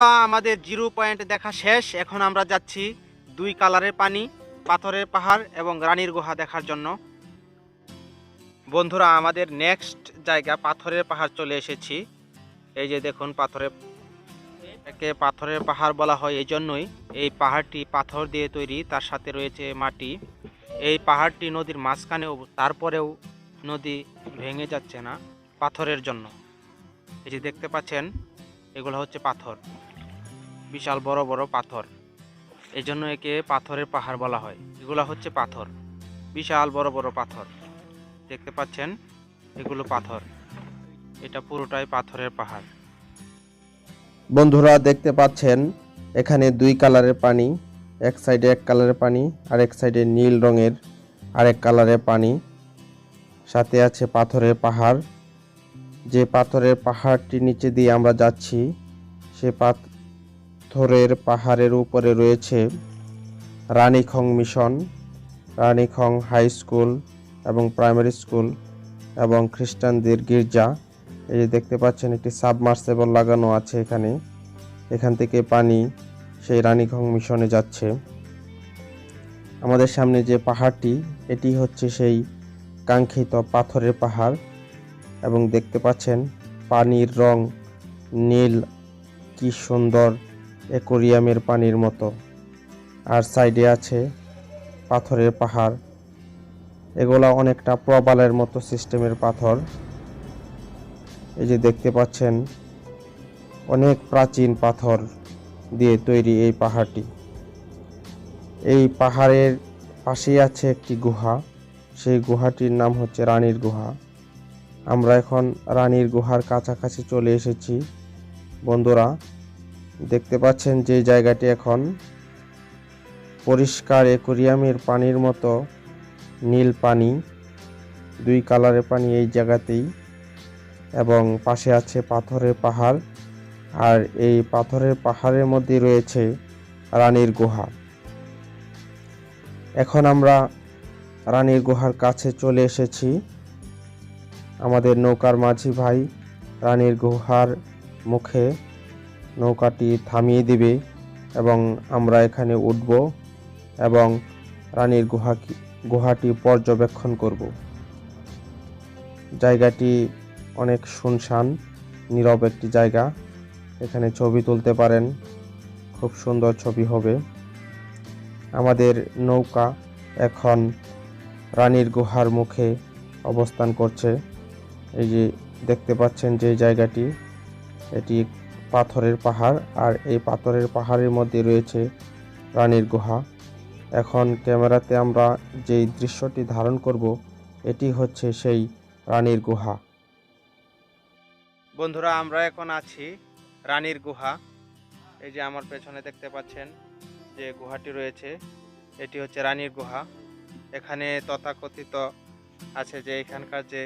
আমাদের zero point দেখা শেষ। এখন আমরা যাচ্ছি দুই কালারের পানি, পাথরের পাহাড় এবং রানীর গুহা দেখার জন্য। বন্ধুরা, আমাদের নেক্সট জায়গা পাথরের পাহাড় চলে এসেছি। এই যে দেখুন, পাথরের একে পাথরের পাহাড় বলা হয় এই জন্যই এই পাহাড়টি পাথর দিয়ে তৈরি, তার সাথে রয়েছে মাটি। এই পাহাড়টি নদীর মাঝখানেও, তারপরেও নদী ভেঙে যাচ্ছে না পাথরের জন্য। এই যে দেখতে পাচ্ছেন, এগুলো হচ্ছে পাথর। বিশাল বড় বড় পাথর। এই জন্য একে পাথরের পাহাড় বলা হয়। এগুলো হচ্ছে পাথর। বিশাল বড় বড় পাথর। দেখতে পাচ্ছেন? এগুলো পাথর। এটা পুরোটাই পাথরের পাহাড়। বন্ধুরা, দেখতে পাচ্ছেন? এখানে দুই কালারের পানি। এক সাইডে এক কালারের পানি, আর এক সাইডে নীল রঙের আরেক কালারের পানি। সাথে আছে পাথরের পাহাড়। যে পাথরের পাহাড়টি নিচে দিয়ে আমরা যাচ্ছি, সে পাথরের পাহাড়ের উপরে রয়েছে Ranikhong mission Ranikhong high school এবং প্রাইমারি স্কুল এবং খ্রিস্টানদের গির্জা। এই যে দেখতে পাচ্ছেন, একটি সাবমার্সেবল লাগানো আছে এখানে। এখান থেকে পানি সেই রানীখং মিশনে যাচ্ছে। আমাদের সামনে যে পাহাড়টি, এটি হচ্ছে সেই কাঙ্ক্ষিত পাথরের পাহাড় এবং দেখতে পাচ্ছেন পানির রং নীল। কি সুন্দর অ্যাকোরিয়ামের পানির মতো। আর সাইডে আছে পাথরের পাহাড়। এগুলা অনেকটা প্রবালের মতো সিস্টেমের পাথর। এই যে দেখতে পাচ্ছেন, অনেক প্রাচীন পাথর দিয়ে তৈরি এই পাহাড়টি। এই পাহাড়ের পাশেই আছে একটি গুহা। সেই গুহাটির নাম হচ্ছে রানীর গুহা। আমরা এখন রানীর গুহার কাছাকাছি চলে এসেছি। বন্ধুরা দেখতে পাচ্ছেন যে জায়গাটি এখন পরিষ্কার অ্যাকোরিয়ামের পানির মতো নীল পানি, দুই কালারের পানি এই জায়গাতেই এবং পাশে আছে পাথরের পাহাড় আর এই পাথরের পাহাড়ের মধ্যে রয়েছে রানীর গুহা। এখন আমরা রানীর গুহার কাছে চলে এসেছি। আমাদের নৌকার মাঝি ভাই রানীর গুহার মুখে নৌকাটি থামিয়ে দিবে এবং আমরা এখানে উঠব এবং রানীর গুহা গুহাটি পর্যবেক্ষণ করব। জায়গাটি অনেক শুনশান, নীরব একটি জায়গা। এখানে ছবি তুলতে পারেন, খুব সুন্দর ছবি হবে। আমাদের নৌকা এখন রানীর গুহার মুখে অবস্থান করছে। এই যে দেখতে পাচ্ছেন যে জায়গাটি, এটি পাথরের পাহাড়, আর এই পাথরের পাহাড়ের মধ্যে রয়েছে রানীর গুহা। এখন ক্যামেরাতে আমরা যেই দৃশ্যটি ধারণ করব, এটি হচ্ছে সেই রানীর গুহা। বন্ধুরা, আমরা এখন আছি রানীর গুহা। এই যে আমার পেছনে দেখতে পাচ্ছেন যে গুহাটি রয়েছে, এটি হচ্ছে রানীর গুহা। এখানে তথাকথিত আছে যে এখানকার যে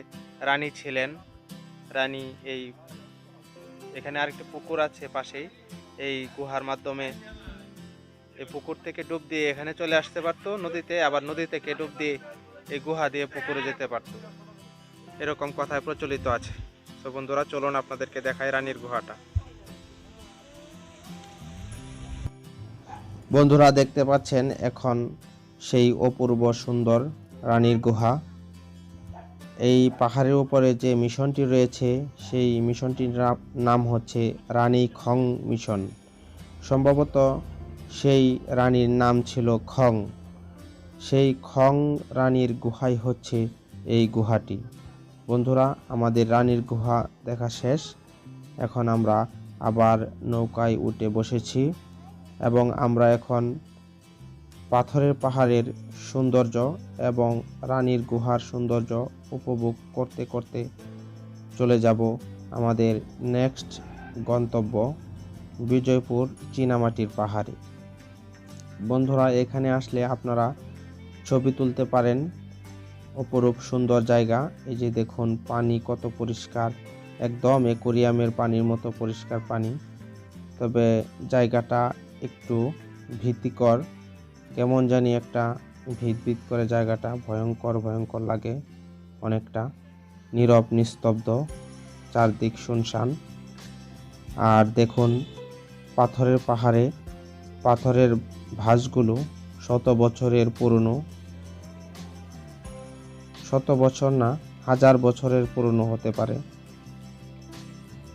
রানী ছিলেন, রানী এই এখানে আরেকটি পুকুর আছে পাশেই। এই গুহার মাধ্যমে এই পুকুর থেকে ডুব দিয়ে এখানে চলে আসতে পারতো নদীতে, আবার নদী থেকে ডুব দিয়ে এই গুহা দিয়ে পুকুরে যেতে পারতো। এরকম কথায় প্রচলিত আছে। তো বন্ধুরা, চলুন আপনাদেরকে দেখায় রানীর গুহাটা। বন্ধুরা, দেখতে পাচ্ছেন এখন সেই অপূর্ব সুন্দর রানীর গুহা। এই পাহাড়ের উপরে যে মিশনটি রয়েছে, সেই মিশনটির নাম হচ্ছে রানী খং মিশন। সম্ভবত সেই রানীর নাম ছিল খং। সেই খং রানীর গুহাই হচ্ছে এই গুহাটি। বন্ধুরা, আমাদের রানীর গুহা দেখা শেষ। এখন আমরা আবার নৌকায় উঠে বসেছি এবং আমরা এখন পাথরের পাহাড়ের সৌন্দর্য এবং রানীর গুহার সৌন্দর্য উপভোগ করতে করতে চলে যাব আমাদের নেক্সট গন্তব্য বিজয়পুর চীনামাটির পাহাড়ে। বন্ধুরা, এখানে আসলে আপনারা ছবি তুলতে পারেন। অপরূপ সুন্দর জায়গা, এই যে দেখুন পানি কত পরিষ্কার, একদম একোরিয়ামের পানির মতো পরিষ্কার পানি। তবে জায়গাটা একটু ভীতিকর, কেমন জানি একটা ভিত ভিত করে জায়গাটা, ভয়ঙ্কর ভয়ঙ্কর লাগে। অনেকটা নীরব, নিস্তব্ধ, চারদিক শুনশান। আর দেখুন, পাথরের পাহাড়ে, পাথরের ভাঁজগুলো শত বছরের পুরনো। শত বছর না, হাজার বছরের পুরনো হতে পারে।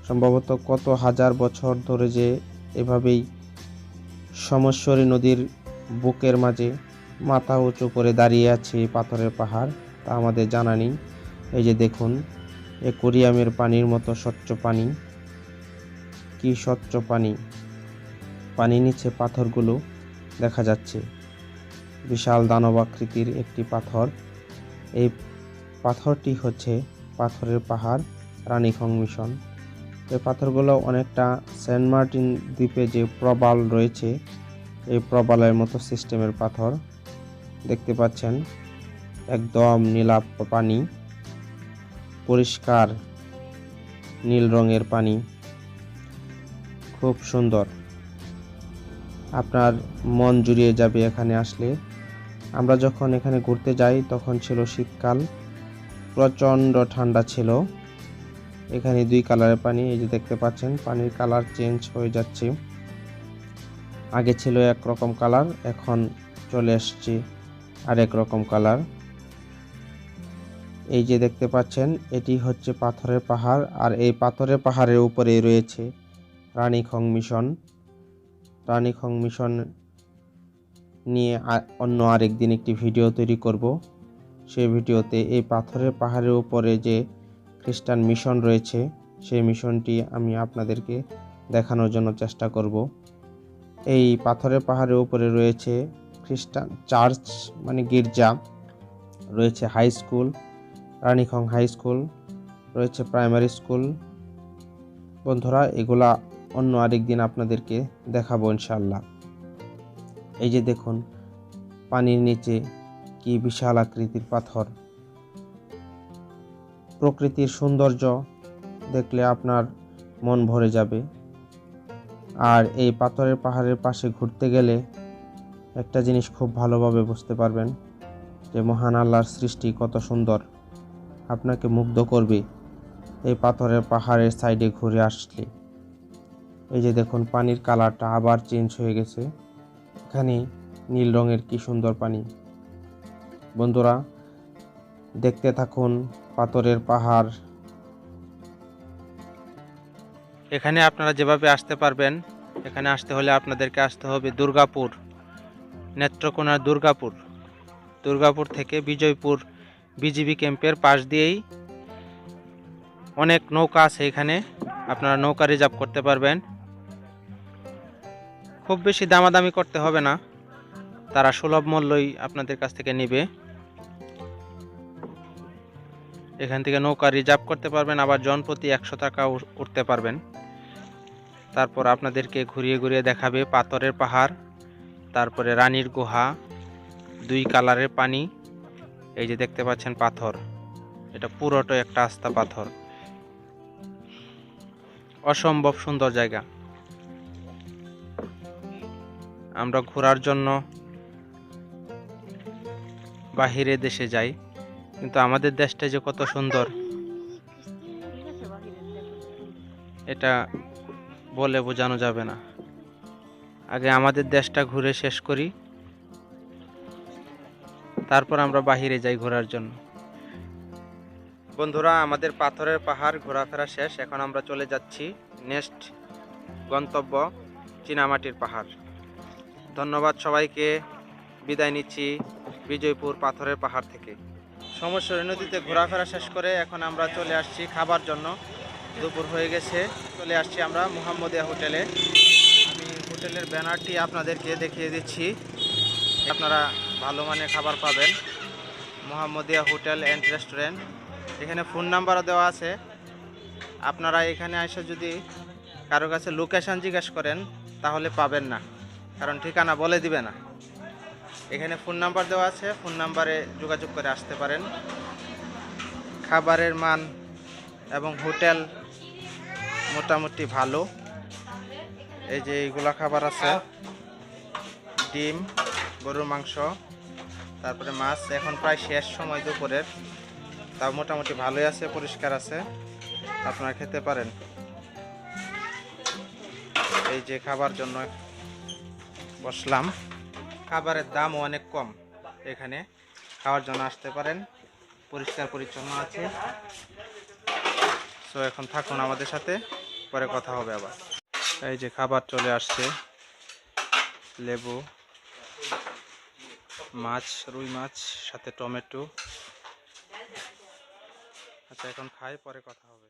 সম্ভবত কত হাজার বছর ধরে যে এভাবেই সমস্বরী নদীর বুকের মাঝে মাথা উঁচু করে দাঁড়িয়ে আছে পাথরের পাহাড়। তা আমাদের জানা নেই। এই যে দেখুন একুরিয়ামের পানির মতো স্বচ্ছ পানি। কি স্বচ্ছ পানি? পানি নিচে পাথরগুলো দেখা যাচ্ছে। বিশাল দানবাকৃতির একটি পাথর। এই পাথরটি হচ্ছে পাথরের পাহাড় রানীখং মিশন। এই পাথরগুলো অনেকটা সেন্ট মার্টিন দ্বীপে যে প্রবাল রয়েছে, এই প্রবালের মতো সিস্টেমের পাথর। দেখতে পাচ্ছেন একদম নীলাপ পানি, পরিষ্কার নীল রঙের পানি। খুব সুন্দর। আপনার মন জুড়িয়ে যাবে এখানে আসলে। আমরা যখন এখানে ঘুরতে যাই, তখন ছিল শীতকাল, প্রচণ্ড ঠান্ডা ছিল। এখানে দুই কালারের পানি, এই যে দেখতে পাচ্ছেন, পানির কালার চেঞ্জ হয়ে যাচ্ছে। আগে ছিল এক রকম কালার, এখন চলে আসছে আরেক রকম কালার। এই যে দেখতে পাচ্ছেন, এটি হচ্ছে পাথরের পাহাড়, আর এই পাথরের পাহাড়ের উপরে রয়েছে রানীখং মিশন। রানীখং মিশন নিয়ে অন্য আরেক দিন একটি ভিডিও তৈরি করব। সেই ভিডিওতে এই পাথরের পাহাড়ের উপরে যে খ্রিস্টান মিশন রয়েছে, সেই মিশনটি আমি আপনাদেরকে দেখানোর জন্য চেষ্টা করব। এই পাথরের পাহাড়ের উপরে রয়েছে খ্রিস্টান চার্চ মানে গির্জা, রয়েছে high school Ranikhong high school, রয়েছে প্রাইমারি স্কুল। বন্ধুরা, এগুলা অন্য আরেক দিন আপনাদেরকে দেখাবো ইনশাল্লাহ এই যে দেখুন, পানির নিচে কি বিশাল আকৃতির পাথর। প্রকৃতির সৌন্দর্য দেখলে আপনার মন ভরে যাবে। আর এই পাথরের পাহাড়ের পাশে ঘুরতে গেলে একটা জিনিস খুব ভালোভাবে বুঝতে পারবেন, যে মহান আল্লাহর সৃষ্টি কত সুন্দর। আপনাকে মুগ্ধ করবে। এই পাথরের পাহাড়ের সাইডে ঘুরে আসলে। এই যে দেখুন, পানির কালারটা আবার চেঞ্জ হয়ে গেছে। এখানে নীল রঙের কি সুন্দর পানি। বন্ধুরা, দেখতে থাকুন পাথরের পাহাড়। এখানে আপনারা যেভাবে আসতে পারবেন, এখানে আসতে হলে আপনাদেরকে আসতে হবে দুর্গাপুর, নেত্রকোনার দুর্গাপুর। দুর্গাপুর থেকে বিজয়পুর বিজিবি ক্যাম্পের পাশ দিয়েই অনেক নৌকা আছে এখানে। আপনারা নৌকা রিজার্ভ করতে পারবেন। খুব বেশি দামাদামি করতে হবে না। তারা সুলভ মূল্যই আপনাদের কাছ থেকে নেবে। এখান থেকে নৌকা রিজার্ভ করতে পারবেন, আবার জনপ্রতি একশো টাকা উঠ- উঠতে পারবেন। তারপর আপনাদেরকে ঘুরিয়ে ঘুরিয়ে দেখাবে পাথরের পাহাড়, তারপরে রানীর গুহা, দুই কালারের পানি। এই যে দেখতে পাচ্ছেন পাথর, এটা পুরোটাই একটা আস্তা পাথর। অসম্ভব সুন্দর জায়গা। আমরা ঘোরার জন্য বাহিরে দেশে যাই, কিন্তু আমাদের দেশটা যে কত সুন্দর, এটা বলে বোঝানো যাবে না। আগে আমাদের দেশটা ঘুরে শেষ করি। তারপর আমরা বাহিরে যাই ঘোরার জন্য। বন্ধুরা, আমাদের পাথরের পাহাড় ঘোরাফেরা শেষ। এখন আমরা চলে যাচ্ছি নেক্সট গন্তব্য, চীনামাটির পাহাড়। ধন্যবাদ সবাইকে। বিদায় নিচ্ছি বিজয়পুর পাথরের পাহাড় থেকে। সমস্যা নদীতে ঘোরাফেরা শেষ করে এখন আমরা চলে আসছি খাবার জন্য। দুপুর হয়ে গেছে, চলে আসছি আমরা মোহাম্মদিয়া হোটেলে। আমি হোটেলের ব্যানারটি আপনাদেরকে দেখিয়ে দিচ্ছি। আপনারা ভালো মানের খাবার পাবেন। Mohammadia hotel and restaurant. এখানে ফোন নাম্বারও দেওয়া আছে। আপনারা এখানে এসে যদি কারও কাছে লোকেশান জিজ্ঞেস করেন, তাহলে পাবেন না। কারণ ঠিকানা বলে দিবে না। এখানে ফোন নাম্বার দেওয়া আছে। ফোন নাম্বারে যোগাযোগ করে আসতে পারেন। খাবারের মান এবং হোটেল মোটামুটি ভালো। এই যে এইগুলা খাবার আছে। ডিম গরুর মাংস, তারপরে মাছ। এখন প্রায় শেষ সময় দুপুরের। তাও মোটামুটি ভালোই আছে, পরিষ্কার আছে। আপনারা খেতে পারেন। এই যে খাবার জন্য বসলাম। খাবারের দামও অনেক কম এখানে। খাওয়ার জন্য আসতে পারেন। পরিষ্কার পরিচ্ছন্ন আছে। সো এখন থাকুন আমাদের সাথে। পরে কথা হবে আবার। এই যে খাবার চলে আসছে। লেবু। মাছ রুই মাছ সাথে টমেটো। আচ্ছা এখন খাই পরে কথা হবে।